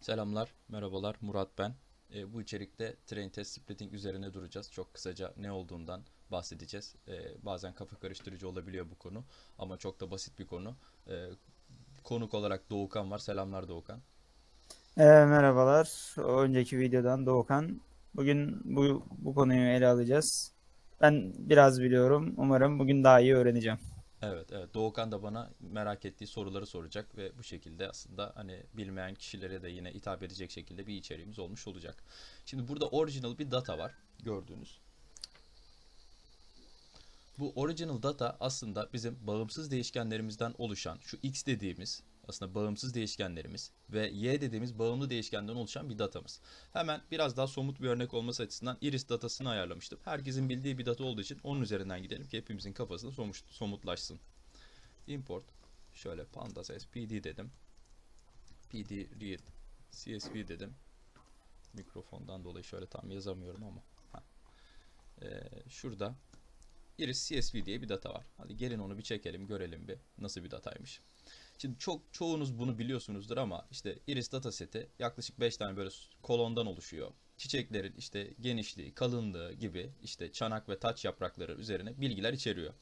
Selamlar, merhabalar. Murat ben. E, bu içerikte train test splitting üzerine duracağız. Çok kısaca ne olduğundan bahsedeceğiz. E, bazen kafa karıştırıcı olabiliyor bu konu ama çok da basit bir konu. E, konuk olarak Doğukan var. Selamlar Doğukan. Ee, merhabalar. O önceki videodan Doğukan. Bugün bu, bu konuyu ele alacağız. Ben biraz biliyorum. Umarım bugün daha iyi öğreneceğim. Evet, evet. Doğukan da bana merak ettiği soruları soracak ve bu şekilde aslında hani bilmeyen kişilere de yine hitap edecek şekilde bir içeriğimiz olmuş olacak. Şimdi burada original bir data var gördüğünüz. Bu original data aslında bizim bağımsız değişkenlerimizden oluşan şu x dediğimiz aslında bağımsız değişkenlerimiz ve y dediğimiz bağımlı değişkenden oluşan bir datamız. Hemen biraz daha somut bir örnek olması açısından iris datasını ayarlamıştım. Herkesin bildiği bir data olduğu için onun üzerinden gidelim ki hepimizin kafasında somut, somutlaşsın. Import şöyle pandas pd dedim. pd read csv dedim. Mikrofondan dolayı şöyle tam yazamıyorum ama. Ee, şurada iris csv diye bir data var. Hadi gelin onu bir çekelim görelim bir nasıl bir dataymış. Şimdi çok çoğunuz bunu biliyorsunuzdur ama işte iris dataseti yaklaşık 5 tane böyle kolondan oluşuyor. Çiçeklerin işte genişliği, kalınlığı gibi işte çanak ve taç yaprakları üzerine bilgiler içeriyor.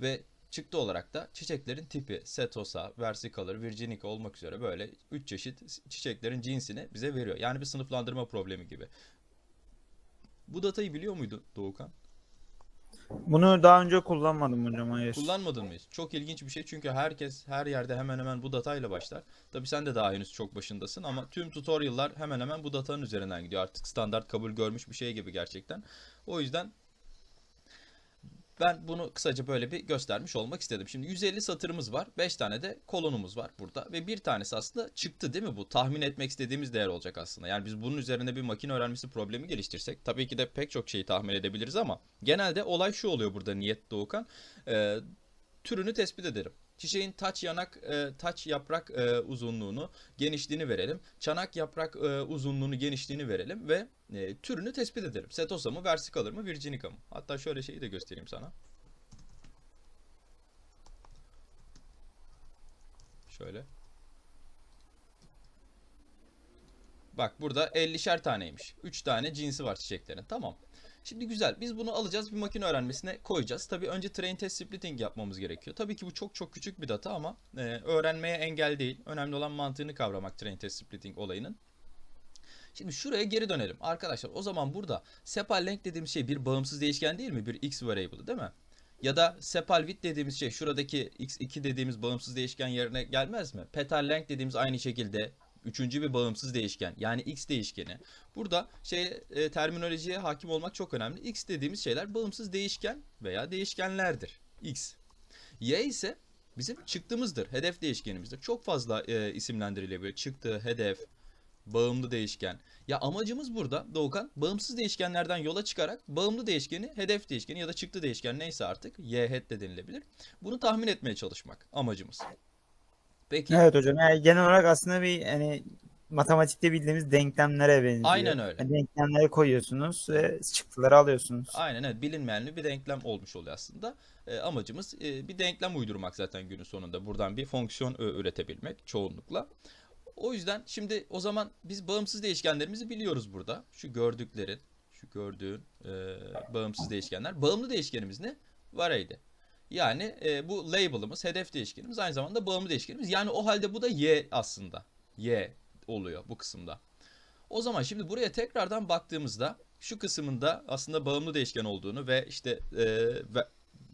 Ve çıktı olarak da çiçeklerin tipi, setosa, versicolor, virginica olmak üzere böyle 3 çeşit çiçeklerin cinsini bize veriyor. Yani bir sınıflandırma problemi gibi. Bu datayı biliyor muydu Doğukan? Bunu daha önce kullanmadım hocam. Hayır. Kullanmadın mı hiç? Çok ilginç bir şey çünkü herkes her yerde hemen hemen bu datayla başlar. Tabii sen de daha henüz çok başındasın ama tüm tutorial'lar hemen hemen bu datanın üzerinden gidiyor. Artık standart kabul görmüş bir şey gibi gerçekten. O yüzden ben bunu kısaca böyle bir göstermiş olmak istedim. Şimdi 150 satırımız var. 5 tane de kolonumuz var burada. Ve bir tanesi aslında çıktı değil mi bu? Tahmin etmek istediğimiz değer olacak aslında. Yani biz bunun üzerine bir makine öğrenmesi problemi geliştirsek. Tabii ki de pek çok şeyi tahmin edebiliriz ama genelde olay şu oluyor burada niyet Doğukan. Ee, türünü tespit ederim. Çiçeğin taç yanak, e, taç yaprak e, uzunluğunu, genişliğini verelim. Çanak yaprak e, uzunluğunu, genişliğini verelim ve e, türünü tespit edelim. Setosa mı, versicolor mı, virginica mı? Hatta şöyle şeyi de göstereyim sana. Şöyle. Bak burada 50'şer taneymiş. 3 tane cinsi var çiçeklerin. Tamam. Şimdi güzel. Biz bunu alacağız bir makine öğrenmesine koyacağız. Tabii önce train test splitting yapmamız gerekiyor. Tabii ki bu çok çok küçük bir data ama e, öğrenmeye engel değil. Önemli olan mantığını kavramak train test splitting olayının. Şimdi şuraya geri dönelim. Arkadaşlar o zaman burada sepal length dediğimiz şey bir bağımsız değişken değil mi? Bir x variable değil mi? Ya da sepal width dediğimiz şey şuradaki x2 dediğimiz bağımsız değişken yerine gelmez mi? Petal length dediğimiz aynı şekilde Üçüncü bir bağımsız değişken yani x değişkeni. Burada şey e, terminolojiye hakim olmak çok önemli. X dediğimiz şeyler bağımsız değişken veya değişkenlerdir. X. Y ise bizim çıktığımızdır. Hedef değişkenimizdir. Çok fazla e, isimlendirilebilir. Çıktı, hedef, bağımlı değişken. Ya amacımız burada Doğukan bağımsız değişkenlerden yola çıkarak bağımlı değişkeni, hedef değişkeni ya da çıktı değişken neyse artık y head de denilebilir. Bunu tahmin etmeye çalışmak amacımız. Peki. Evet hocam. Yani genel olarak aslında bir hani matematikte bildiğimiz denklemlere benziyor. Aynen öyle. Yani denklemleri koyuyorsunuz ve çıktıları alıyorsunuz. Aynen evet bilinmeyenli bir denklem olmuş oluyor aslında. E, amacımız e, bir denklem uydurmak zaten günün sonunda. Buradan bir fonksiyon e, üretebilmek çoğunlukla. O yüzden şimdi o zaman biz bağımsız değişkenlerimizi biliyoruz burada. Şu gördüklerin, şu gördüğün e, bağımsız değişkenler. Bağımlı değişkenimiz ne? Varaydı. Yani e, bu label'ımız, hedef değişkenimiz aynı zamanda bağımlı değişkenimiz. Yani o halde bu da y aslında. Y oluyor bu kısımda. O zaman şimdi buraya tekrardan baktığımızda şu kısmında aslında bağımlı değişken olduğunu ve işte e,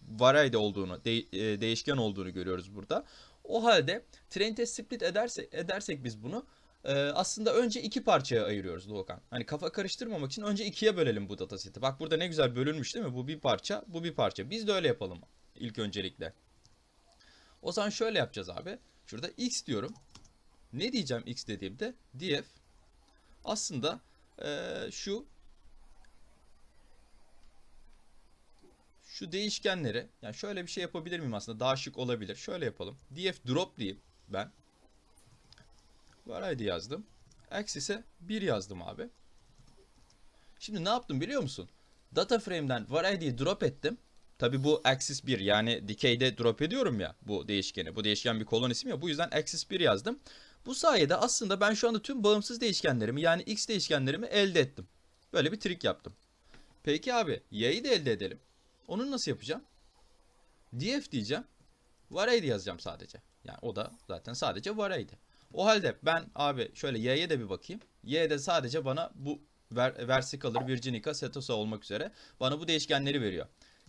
variety olduğunu, de, e, değişken olduğunu görüyoruz burada. O halde train test split edersek, edersek biz bunu e, aslında önce iki parçaya ayırıyoruz Doğukan. Hani kafa karıştırmamak için önce ikiye bölelim bu dataseti. Bak burada ne güzel bölünmüş değil mi? Bu bir parça, bu bir parça. Biz de öyle yapalım ilk öncelikle. O zaman şöyle yapacağız abi. Şurada x diyorum. Ne diyeceğim x dediğimde? df aslında e, şu şu değişkenleri yani şöyle bir şey yapabilir miyim aslında daha şık olabilir. Şöyle yapalım. df drop diyeyim ben. Variety yazdım. Axis'e 1 yazdım abi. Şimdi ne yaptım biliyor musun? Data frame'den variety'yi drop ettim. Tabi bu axis 1 yani dikeyde drop ediyorum ya bu değişkeni. Bu değişken bir kolon isim ya bu yüzden axis 1 yazdım. Bu sayede aslında ben şu anda tüm bağımsız değişkenlerimi yani x değişkenlerimi elde ettim. Böyle bir trik yaptım. Peki abi y'yi de elde edelim. Onu nasıl yapacağım? df diyeceğim. Varaydı yazacağım sadece. Yani o da zaten sadece varaydı. O halde ben abi şöyle y'ye de bir bakayım. Y'de sadece bana bu ver, versicolor, virginica, setosa olmak üzere bana bu değişkenleri veriyor.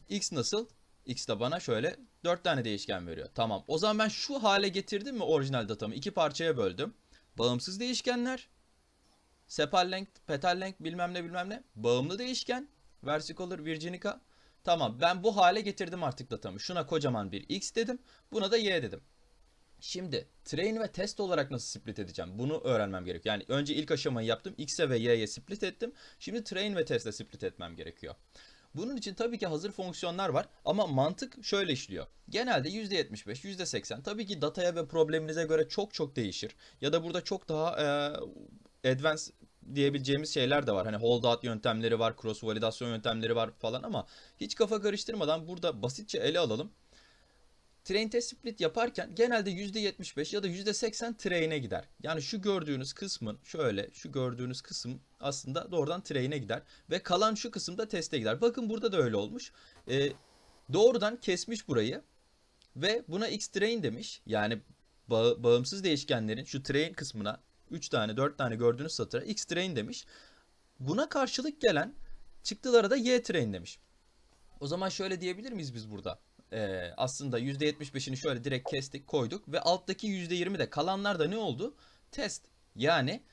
X nasıl? X de bana şöyle 4 tane değişken veriyor. Tamam. O zaman ben şu hale getirdim mi orijinal datamı? iki parçaya böldüm. Bağımsız değişkenler. Sepal length, petal length bilmem ne bilmem ne. Bağımlı değişken. Versicolor, virginica. Tamam ben bu hale getirdim artık datamı. Şuna kocaman bir x dedim. Buna da y dedim. Şimdi train ve test olarak nasıl split edeceğim? Bunu öğrenmem gerekiyor. Yani önce ilk aşamayı yaptım. X'e ve Y'ye split ettim. Şimdi train ve test'e split etmem gerekiyor. Bunun için tabii ki hazır fonksiyonlar var ama mantık şöyle işliyor. Genelde %75, %80 tabii ki dataya ve probleminize göre çok çok değişir. Ya da burada çok daha e, advanced diyebileceğimiz şeyler de var. Hani holdout yöntemleri var, cross validasyon yöntemleri var falan ama hiç kafa karıştırmadan burada basitçe ele alalım. Train test split yaparken genelde %75 ya da %80 train'e gider. Yani şu gördüğünüz kısmın şöyle şu gördüğünüz kısım aslında doğrudan train'e gider ve kalan şu kısım da teste gider. Bakın burada da öyle olmuş. Ee, doğrudan kesmiş burayı ve buna x train demiş. Yani ba- bağımsız değişkenlerin şu train kısmına 3 tane 4 tane gördüğünüz satıra x train demiş. Buna karşılık gelen çıktılara da y train demiş. O zaman şöyle diyebilir miyiz biz burada? Ee, aslında %75'ini şöyle direkt kestik koyduk ve alttaki %20 de kalanlar da ne oldu? Test. Yani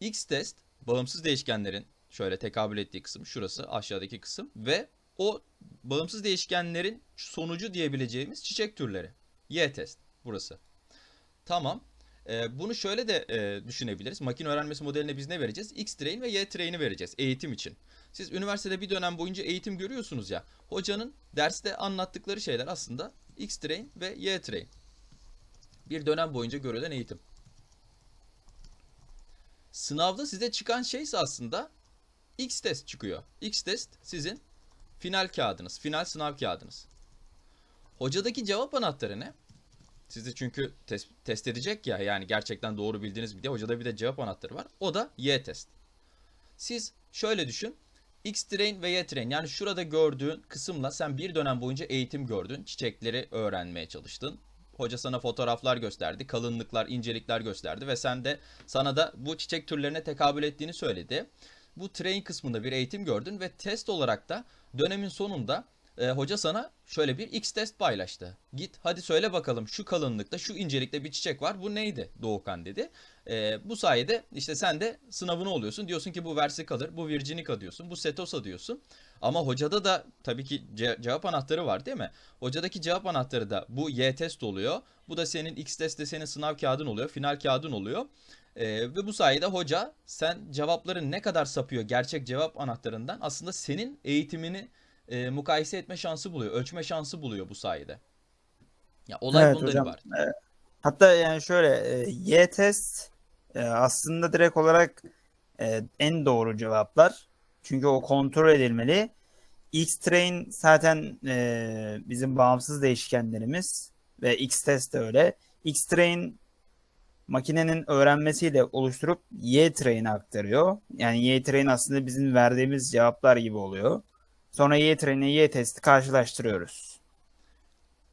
x test bağımsız değişkenlerin şöyle tekabül ettiği kısım şurası aşağıdaki kısım ve o bağımsız değişkenlerin sonucu diyebileceğimiz çiçek türleri. Y test burası. Tamam. Ee, bunu şöyle de e, düşünebiliriz. Makine öğrenmesi modeline biz ne vereceğiz? X train ve Y train'i vereceğiz eğitim için. Siz üniversitede bir dönem boyunca eğitim görüyorsunuz ya. Hocanın derste anlattıkları şeyler aslında X train ve Y train. Bir dönem boyunca görülen eğitim. Sınavda size çıkan şeyse aslında X test çıkıyor. X test sizin final kağıdınız, final sınav kağıdınız. Hocadaki cevap anahtarı ne? Sizi çünkü test, test edecek ya yani gerçekten doğru bildiğiniz bir de hocada bir de cevap anahtarı var. O da Y test. Siz şöyle düşün. X train ve Y train yani şurada gördüğün kısımla sen bir dönem boyunca eğitim gördün. Çiçekleri öğrenmeye çalıştın. Hoca sana fotoğraflar gösterdi, kalınlıklar, incelikler gösterdi ve sen de sana da bu çiçek türlerine tekabül ettiğini söyledi. Bu train kısmında bir eğitim gördün ve test olarak da dönemin sonunda e, hoca sana şöyle bir X test paylaştı. Git hadi söyle bakalım şu kalınlıkta şu incelikte bir çiçek var bu neydi Doğukan dedi. E, bu sayede işte sen de sınavını oluyorsun. Diyorsun ki bu versicolor, bu virginica diyorsun, bu setosa diyorsun. Ama hocada da tabii ki ce- cevap anahtarı var değil mi? Hocadaki cevap anahtarı da bu Y test oluyor. Bu da senin X test de senin sınav kağıdın oluyor, final kağıdın oluyor. Ee, ve bu sayede hoca sen cevapların ne kadar sapıyor gerçek cevap anahtarından aslında senin eğitimini e, mukayese etme şansı buluyor, ölçme şansı buluyor bu sayede. Ya olay Evet bundan hocam. ibaret. E, Hatta yani şöyle e, Y test e, aslında direkt olarak e, en doğru cevaplar. Çünkü o kontrol edilmeli. X train zaten e, bizim bağımsız değişkenlerimiz ve X test de öyle. X train makinenin öğrenmesiyle oluşturup Y train'e aktarıyor. Yani Y train aslında bizim verdiğimiz cevaplar gibi oluyor. Sonra Y train'e Y testi karşılaştırıyoruz.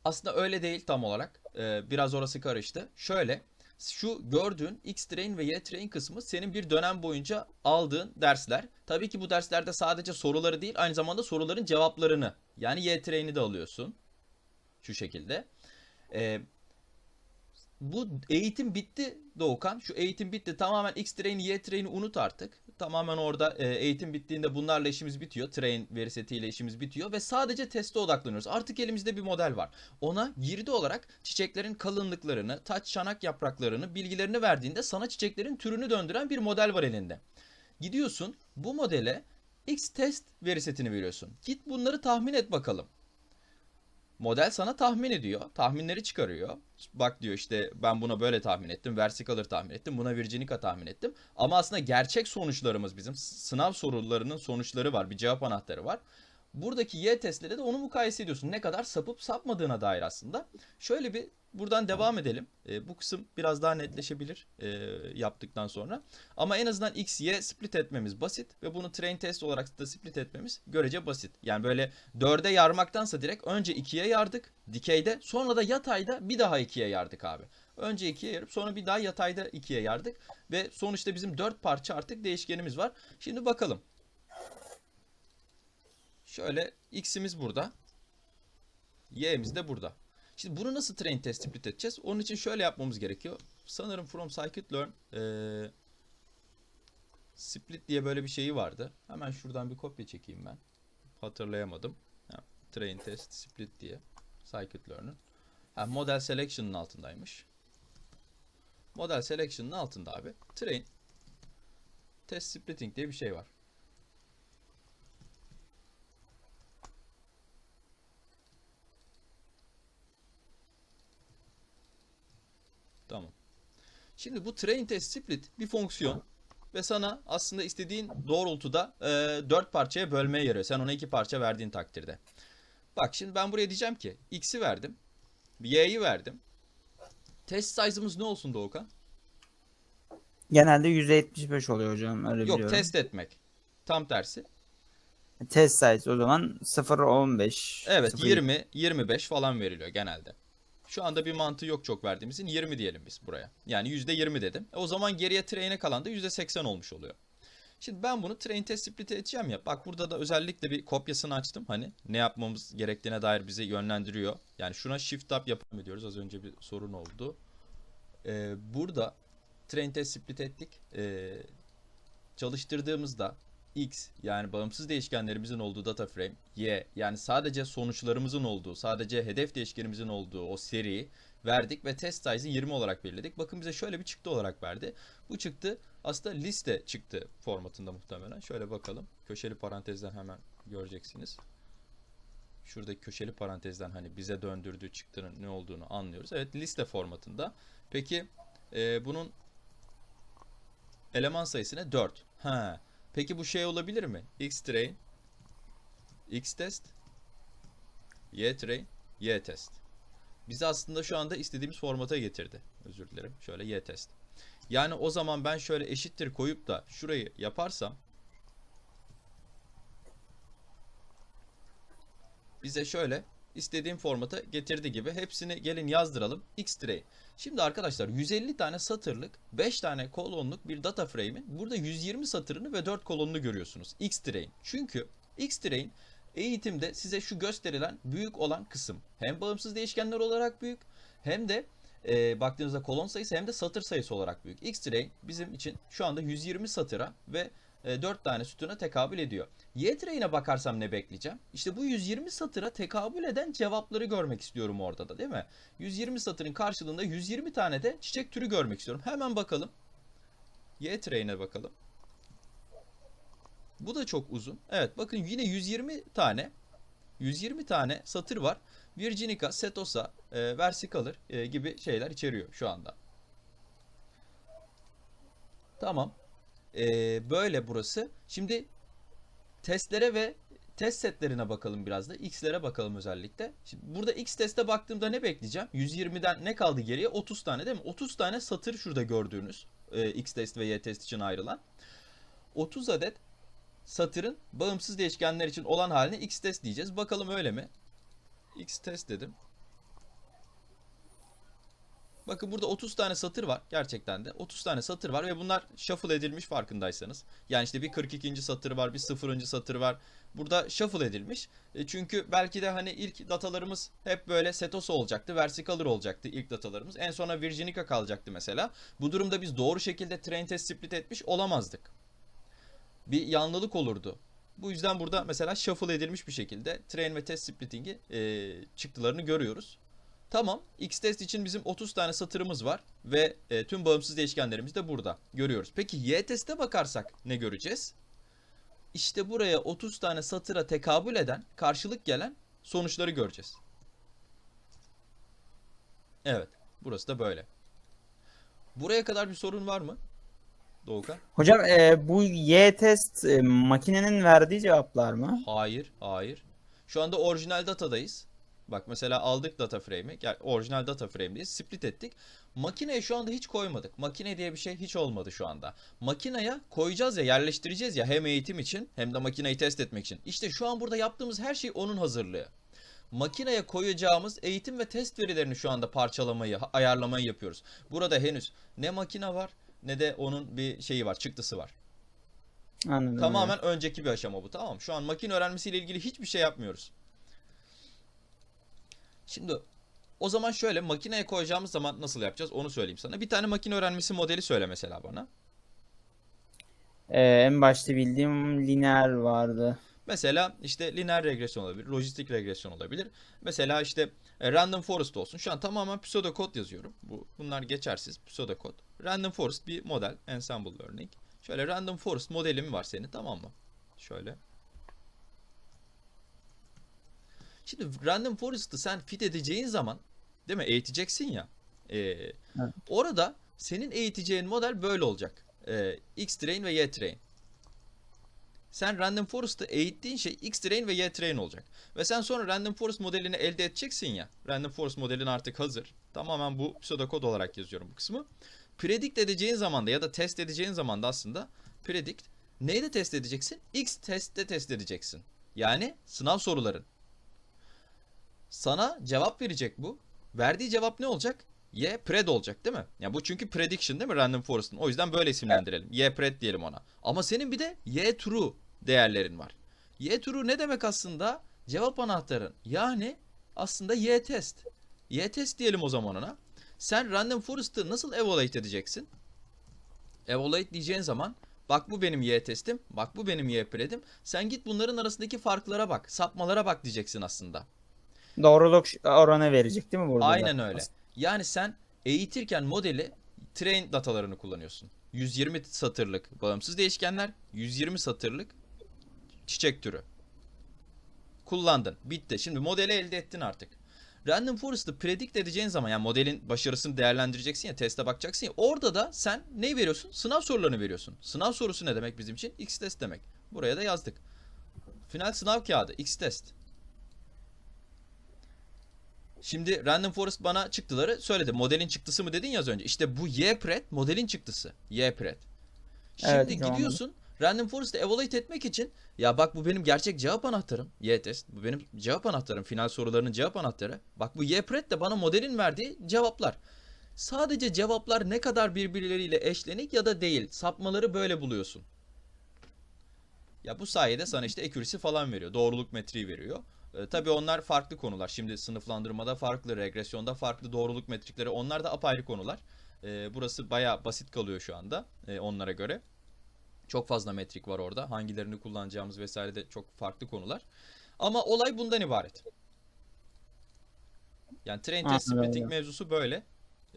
Aslında öyle değil tam olarak. Ee, biraz orası karıştı. Şöyle, şu gördüğün X train ve Y train kısmı senin bir dönem boyunca aldığın dersler. Tabii ki bu derslerde sadece soruları değil, aynı zamanda soruların cevaplarını. Yani Y train'i de alıyorsun. Şu şekilde. Ee, bu eğitim bitti Doğukan. Şu eğitim bitti. Tamamen X train'i Y train'i unut artık. Tamamen orada e, eğitim bittiğinde bunlarla işimiz bitiyor. Train veri setiyle işimiz bitiyor ve sadece teste odaklanıyoruz. Artık elimizde bir model var. Ona girdi olarak çiçeklerin kalınlıklarını, taç çanak yapraklarını, bilgilerini verdiğinde sana çiçeklerin türünü döndüren bir model var elinde. Gidiyorsun bu modele X test veri setini veriyorsun. Git bunları tahmin et bakalım. Model sana tahmin ediyor. Tahminleri çıkarıyor. Bak diyor işte ben buna böyle tahmin ettim. Versicolor tahmin ettim. Buna Virginica tahmin ettim. Ama aslında gerçek sonuçlarımız bizim sınav sorularının sonuçları var. Bir cevap anahtarı var. Buradaki y testleri de onu mukayese ediyorsun. Ne kadar sapıp sapmadığına dair aslında. Şöyle bir buradan devam edelim. E, bu kısım biraz daha netleşebilir e, yaptıktan sonra. Ama en azından x, y split etmemiz basit ve bunu train test olarak da split etmemiz görece basit. Yani böyle 4'e yarmaktansa direkt önce 2'ye yardık dikeyde sonra da yatayda bir daha 2'ye yardık abi. Önce 2'ye yarıp sonra bir daha yatayda 2'ye yardık ve sonuçta bizim 4 parça artık değişkenimiz var. Şimdi bakalım. Şöyle x'imiz burada. Y'miz de burada. Şimdi bunu nasıl train test split edeceğiz? Onun için şöyle yapmamız gerekiyor. Sanırım from scikit-learn eee, split diye böyle bir şeyi vardı. Hemen şuradan bir kopya çekeyim ben. Hatırlayamadım. Ha, train test split diye. Scikit-learn'ün. Ha, model selection'ın altındaymış. Model selection'ın altında abi. Train test splitting diye bir şey var. Tamam. Şimdi bu train test split bir fonksiyon ve sana aslında istediğin doğrultuda e, 4 parçaya bölmeye yarıyor. Sen ona 2 parça verdiğin takdirde. Bak şimdi ben buraya diyeceğim ki x'i verdim. Y'yi verdim. Test size'ımız ne olsun Doğukan? Genelde %75 oluyor hocam öyle Yok biliyorum. test etmek. Tam tersi. Test size o zaman 0.15. Evet 0.20. 20, 25 falan veriliyor genelde. Şu anda bir mantığı yok çok verdiğimizin 20 diyelim biz buraya. Yani %20 dedim. E o zaman geriye train'e kalan da %80 olmuş oluyor. Şimdi ben bunu train test split edeceğim ya. Bak burada da özellikle bir kopyasını açtım. Hani ne yapmamız gerektiğine dair bizi yönlendiriyor. Yani şuna shift up yapalım diyoruz. Az önce bir sorun oldu. Ee, burada train test split ettik. Ee, çalıştırdığımızda x yani bağımsız değişkenlerimizin olduğu data frame, y yani sadece sonuçlarımızın olduğu, sadece hedef değişkenimizin olduğu o seriyi verdik ve test size'ı 20 olarak belirledik. Bakın bize şöyle bir çıktı olarak verdi. Bu çıktı aslında liste çıktı formatında muhtemelen. Şöyle bakalım. Köşeli parantezden hemen göreceksiniz. Şuradaki köşeli parantezden hani bize döndürdüğü çıktının ne olduğunu anlıyoruz. Evet liste formatında. Peki e, bunun eleman sayısı ne? 4. Ha. Peki bu şey olabilir mi? X train, X test, Y train, Y test. Bizi aslında şu anda istediğimiz formata getirdi. Özür dilerim. Şöyle Y test. Yani o zaman ben şöyle eşittir koyup da şurayı yaparsam bize şöyle istediğim formata getirdi gibi hepsini gelin yazdıralım. X train. Şimdi arkadaşlar 150 tane satırlık 5 tane kolonluk bir data frame'in burada 120 satırını ve 4 kolonunu görüyorsunuz. X train. Çünkü X train eğitimde size şu gösterilen büyük olan kısım. Hem bağımsız değişkenler olarak büyük hem de e, baktığınızda kolon sayısı hem de satır sayısı olarak büyük. X-Train bizim için şu anda 120 satıra ve 4 tane sütuna tekabül ediyor. Y-Train'e bakarsam ne bekleyeceğim? İşte bu 120 satıra tekabül eden cevapları görmek istiyorum orada da değil mi? 120 satırın karşılığında 120 tane de çiçek türü görmek istiyorum. Hemen bakalım. Y-Train'e bakalım. Bu da çok uzun. Evet bakın yine 120 tane 120 tane satır var. Virginica, Setosa, e, Versicolor e, gibi şeyler içeriyor şu anda. Tamam. E, böyle burası. Şimdi testlere ve test setlerine bakalım biraz da. X'lere bakalım özellikle. Şimdi burada X teste baktığımda ne bekleyeceğim? 120'den ne kaldı geriye? 30 tane değil mi? 30 tane satır şurada gördüğünüz. e, X test ve Y test için ayrılan. 30 adet satırın bağımsız değişkenler için olan haline X test diyeceğiz. Bakalım öyle mi? X test dedim. Bakın burada 30 tane satır var gerçekten de. 30 tane satır var ve bunlar shuffle edilmiş farkındaysanız. Yani işte bir 42. satır var, bir 0. satır var. Burada shuffle edilmiş. E, çünkü belki de hani ilk datalarımız hep böyle Setos olacaktı, Versicolor olacaktı ilk datalarımız. En sonra Virginica kalacaktı mesela. Bu durumda biz doğru şekilde train test split etmiş olamazdık. Bir yanlılık olurdu. Bu yüzden burada mesela shuffle edilmiş bir şekilde train ve test splitting'i e, çıktılarını görüyoruz. Tamam. X test için bizim 30 tane satırımız var ve e, tüm bağımsız değişkenlerimiz de burada görüyoruz. Peki Y teste bakarsak ne göreceğiz? İşte buraya 30 tane satıra tekabül eden, karşılık gelen sonuçları göreceğiz. Evet. Burası da böyle. Buraya kadar bir sorun var mı? Doğukan? Hocam e, bu Y test e, makinenin verdiği cevaplar mı? Hayır, hayır. Şu anda orijinal datadayız. Bak mesela aldık data frame'i. Yani orijinal data frame'deyiz. Split ettik. Makineye şu anda hiç koymadık. Makine diye bir şey hiç olmadı şu anda. Makineye koyacağız ya yerleştireceğiz ya hem eğitim için hem de makineyi test etmek için. İşte şu an burada yaptığımız her şey onun hazırlığı. Makineye koyacağımız eğitim ve test verilerini şu anda parçalamayı, ayarlamayı yapıyoruz. Burada henüz ne makine var ne de onun bir şeyi var, çıktısı var. Anladım. Tamamen önceki bir aşama bu tamam? Şu an makine öğrenmesiyle ilgili hiçbir şey yapmıyoruz. Şimdi o zaman şöyle makineye koyacağımız zaman nasıl yapacağız onu söyleyeyim sana. Bir tane makine öğrenmesi modeli söyle mesela bana. Ee, en başta bildiğim lineer vardı. Mesela işte lineer regresyon olabilir, lojistik regresyon olabilir. Mesela işte e, random forest olsun. Şu an tamamen pseudokod yazıyorum. Bu bunlar geçersiz pseudokod. Random forest bir model, ensemble learning. Şöyle random forest modelim var senin tamam mı? Şöyle. Şimdi random forest'ı sen fit edeceğin zaman değil mi? Eğiteceksin ya. e, Orada senin eğiteceğin model böyle olacak. E, X-train ve Y-train. Sen random forest'ı eğittiğin şey X-train ve Y-train olacak. Ve sen sonra random forest modelini elde edeceksin ya. Random forest modelin artık hazır. Tamamen bu pseudokod olarak yazıyorum bu kısmı. Predict edeceğin zaman da ya da test edeceğin zaman da aslında predict neyle test edeceksin? X testte test edeceksin. Yani sınav soruların. Sana cevap verecek bu. Verdiği cevap ne olacak? Y pred olacak değil mi? Ya bu çünkü prediction değil mi random forest'ın? O yüzden böyle isimlendirelim. Y pred diyelim ona. Ama senin bir de Y true değerlerin var. Y true ne demek aslında? Cevap anahtarın. Yani aslında Y test. Y test diyelim o zaman ona. Sen random forest'ı nasıl evaluate edeceksin? Evaluate diyeceğin zaman bak bu benim Y testim, bak bu benim Y pred'im. Sen git bunların arasındaki farklara bak, sapmalara bak diyeceksin aslında. Doğruluk oranı verecek değil mi burada? da? Aynen öyle. Yani sen eğitirken modeli train datalarını kullanıyorsun. 120 satırlık bağımsız değişkenler, 120 satırlık çiçek türü. Kullandın. Bitti. Şimdi modeli elde ettin artık. Random Forest'ı predict edeceğin zaman yani modelin başarısını değerlendireceksin ya teste bakacaksın ya orada da sen ne veriyorsun? Sınav sorularını veriyorsun. Sınav sorusu ne demek bizim için? X test demek. Buraya da yazdık. Final sınav kağıdı X test. Şimdi Random Forest bana çıktıları söyledi. Modelin çıktısı mı dedin ya az önce. İşte bu Y-Pred modelin çıktısı. Y-Pred. Şimdi Evet, gidiyorsun Random Forest'ı evaluate etmek için ya bak bu benim gerçek cevap anahtarım. Y-test. Bu benim cevap anahtarım. Final sorularının cevap anahtarı. Bak bu Y-Pred de bana modelin verdiği cevaplar. Sadece cevaplar ne kadar birbirleriyle eşlenik ya da değil. Sapmaları böyle buluyorsun. Ya bu sayede sana işte accuracy falan veriyor. Doğruluk metriği veriyor. E, tabii onlar farklı konular. Şimdi sınıflandırmada farklı, regresyonda farklı doğruluk metrikleri. Onlar da apayrı konular. E, burası baya basit kalıyor şu anda e, onlara göre. Çok fazla metrik var orada. Hangilerini kullanacağımız vesaire de çok farklı konular. Ama olay bundan ibaret. Yani train test splitting mevzusu böyle.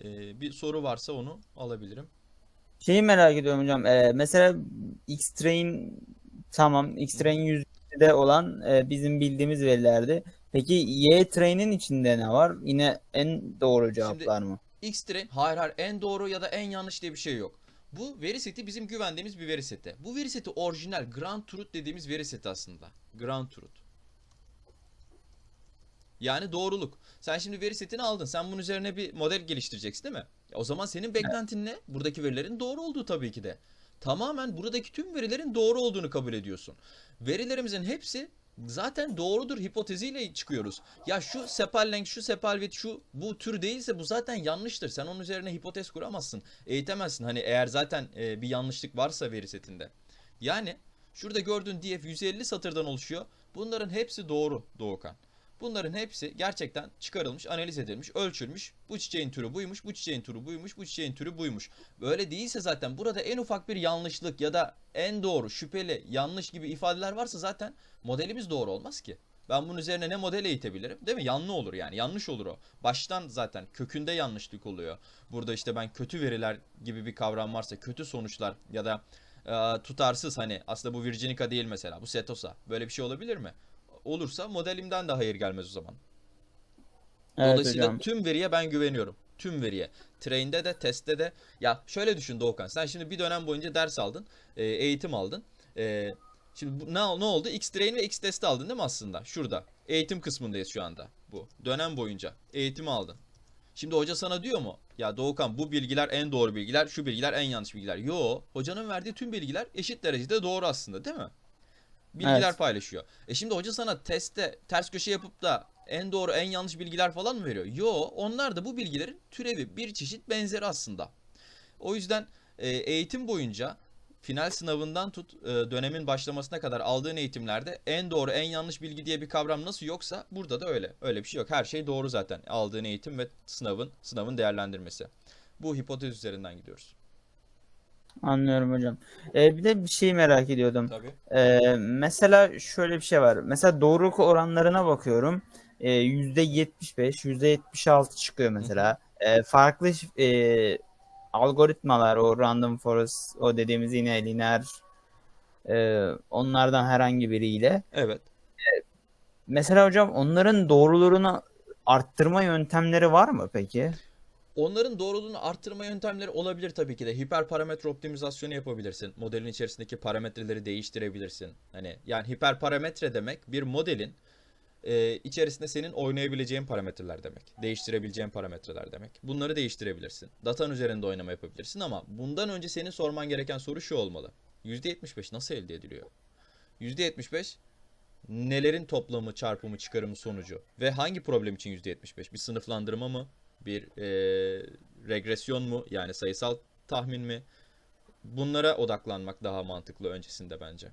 E, bir soru varsa onu alabilirim. Şeyi merak ediyorum hocam. Ee, mesela X-Train tamam X-Train yüzde olan e, bizim bildiğimiz verilerdi. Peki Y-Train'in içinde ne var? Yine en doğru cevaplar mı? X-Train hayır hayır en doğru ya da en yanlış diye bir şey yok. Bu veri seti bizim güvendiğimiz bir veri seti. Bu veri seti orijinal Grand Truth dediğimiz veri seti aslında. Grand Truth. Yani doğruluk. Sen şimdi veri setini aldın. Sen bunun üzerine bir model geliştireceksin değil mi? O zaman senin beklentin ne? Buradaki verilerin doğru olduğu tabii ki de. Tamamen buradaki tüm verilerin doğru olduğunu kabul ediyorsun. Verilerimizin hepsi zaten doğrudur hipoteziyle çıkıyoruz. Ya şu sepal length, şu sepal width, şu bu tür değilse bu zaten yanlıştır. Sen onun üzerine hipotez kuramazsın. Eğitemezsin. Hani eğer zaten e, bir yanlışlık varsa veri setinde. Yani şurada gördüğün df 150 satırdan oluşuyor. Bunların hepsi doğru Doğukan. Bunların hepsi gerçekten çıkarılmış, analiz edilmiş, ölçülmüş. Bu çiçeğin türü buymuş, bu çiçeğin türü buymuş, bu çiçeğin türü buymuş. Böyle değilse zaten burada en ufak bir yanlışlık ya da en doğru, şüpheli, yanlış gibi ifadeler varsa zaten modelimiz doğru olmaz ki. Ben bunun üzerine ne model eğitebilirim? Değil mi? Yanlı olur yani. Yanlış olur o. Baştan zaten kökünde yanlışlık oluyor. Burada işte ben kötü veriler gibi bir kavram varsa, kötü sonuçlar ya da e, tutarsız hani aslında bu Virginica değil mesela. Bu Setosa. Böyle bir şey olabilir mi? Olursa modelimden de hayır gelmez o zaman. Evet Dolayısıyla hocam. tüm veriye ben güveniyorum. Tüm veriye. Train'de de, testte de. Ya şöyle düşün Doğukan. Sen şimdi bir dönem boyunca ders aldın. e, eğitim aldın. E, Şimdi bu, ne, ne oldu? X-Train ve X-Test'i aldın değil mi aslında? Şurada. Eğitim kısmındayız şu anda. Bu. Dönem boyunca. Eğitimi aldın. Şimdi hoca sana diyor mu? Ya Doğukan bu bilgiler en doğru bilgiler, şu bilgiler en yanlış bilgiler. Yo, hocanın verdiği tüm bilgiler eşit derecede doğru aslında değil mi? Bilgiler Evet. paylaşıyor. E şimdi hoca sana testte ters köşe yapıp da en doğru en yanlış bilgiler falan mı veriyor? Yo, onlar da bu bilgilerin türevi, bir çeşit benzeri aslında. O yüzden e, eğitim boyunca final sınavından tut e, dönemin başlamasına kadar aldığın eğitimlerde en doğru en yanlış bilgi diye bir kavram nasıl yoksa burada da öyle. Öyle bir şey yok. Her şey doğru zaten. Aldığın eğitim ve sınavın sınavın değerlendirmesi. Bu hipotez üzerinden gidiyoruz. Anlıyorum hocam. E, bir de bir şey merak ediyordum. Tabii. E, mesela şöyle bir şey var. Mesela doğruluk oranlarına bakıyorum. E, %75, %76 çıkıyor mesela. E, farklı e, algoritmalar, o random forest, o dediğimiz yine lineer e, onlardan herhangi biriyle. Evet. Mesela hocam onların doğruluğunu arttırma yöntemleri var mı peki? Onların doğruluğunu arttırma yöntemleri olabilir tabii ki de. Hiperparametre optimizasyonu yapabilirsin. Modelin içerisindeki parametreleri değiştirebilirsin. Hani yani hiperparametre demek bir modelin e, içerisinde senin oynayabileceğin parametreler demek. Değiştirebileceğin parametreler demek. Bunları değiştirebilirsin. Datan üzerinde oynama yapabilirsin ama bundan önce senin sorman gereken soru şu olmalı. %75 nasıl elde ediliyor? %75 nelerin toplamı, çarpımı, çıkarımı sonucu ve hangi problem için %75? Bir sınıflandırma mı? Bir e, regresyon mu? Yani sayısal tahmin mi? Bunlara odaklanmak daha mantıklı öncesinde bence.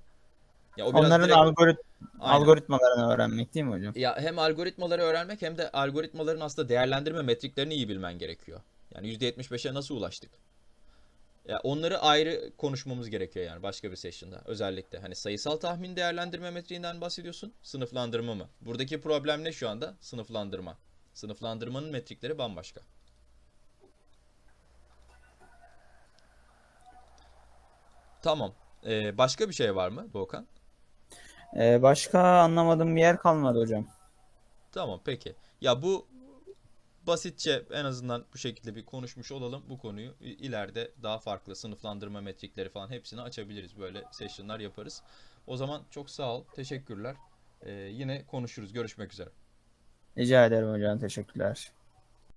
Ya o biraz Onların direkt- algorit Aynen. algoritmalarını öğrenmek değil mi hocam? Ya hem algoritmaları öğrenmek hem de algoritmaların aslında değerlendirme metriklerini iyi bilmen gerekiyor. Yani %75'e nasıl ulaştık? Ya onları ayrı konuşmamız gerekiyor yani başka bir session'da. Özellikle hani sayısal tahmin değerlendirme metriğinden bahsediyorsun. Sınıflandırma mı? Buradaki problem ne şu anda? Sınıflandırma. Sınıflandırmanın metrikleri bambaşka. Tamam. Ee, başka bir şey var mı Doğukan? E, başka anlamadığım bir yer kalmadı hocam. Tamam peki. Ya bu basitçe en azından bu şekilde bir konuşmuş olalım bu konuyu. İleride daha farklı sınıflandırma metrikleri falan hepsini açabiliriz. Böyle session'lar yaparız. O zaman çok sağ ol. Teşekkürler. Ee, yine konuşuruz. Görüşmek üzere. Rica ederim hocam. Teşekkürler.